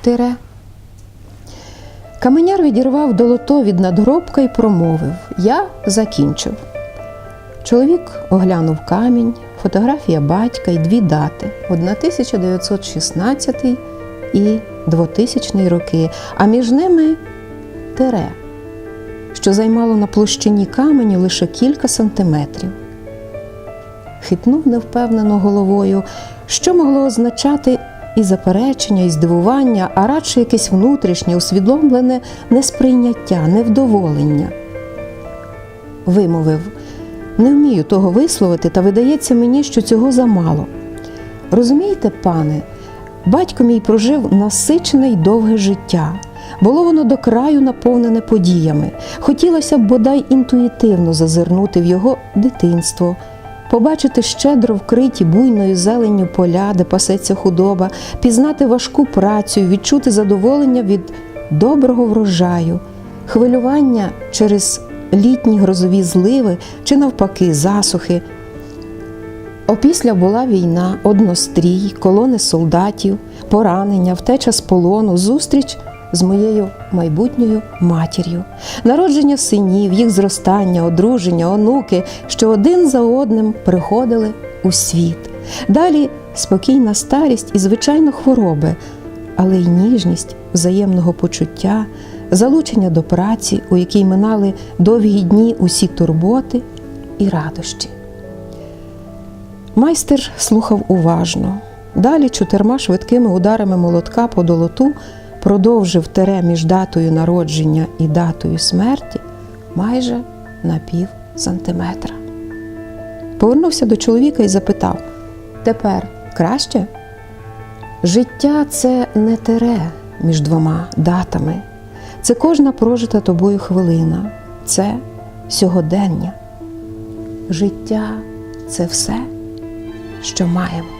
тире. Каменяр відірвав долото від надгробка і промовив: Я закінчив. Чоловік оглянув камінь, фотографія батька і дві дати: 1916 і 2000 роки, а між ними тире, що займало на площині каменю лише кілька сантиметрів. Хитнув невпевнено головою, що могло означати і заперечення, і здивування, а радше якесь внутрішнє, усвідомлене несприйняття, невдоволення. Вимовив, не вмію того висловити, та видається мені, що цього замало. Розумієте, пане, батько мій прожив насичене й довге життя. Було воно до краю наповнене подіями. Хотілося б бодай інтуїтивно зазирнути в його дитинство, побачити щедро вкриті буйною зеленню поля, де пасеться худоба, пізнати важку працю, відчути задоволення від доброго врожаю, хвилювання через літні грозові зливи чи навпаки засухи. Опісля була війна, однострій, колони солдатів, поранення, втеча з полону, зустріч з моєю майбутньою матір'ю, народження синів, їх зростання, одруження, онуки, що один за одним приходили у світ. Далі спокійна старість і, звичайно, хвороби, але й ніжність взаємного почуття, залучення до праці, у якій минали довгі дні усі турботи і радощі. Майстер слухав уважно. Далі чотирма швидкими ударами молотка по долоту продовжив тере між датою народження і датою смерті майже на пів сантиметра. Повернувся до чоловіка і запитав: Тепер краще? Життя це не тере між двома датами, це кожна прожита тобою хвилина, це сьогодення. Життя це все, що маємо.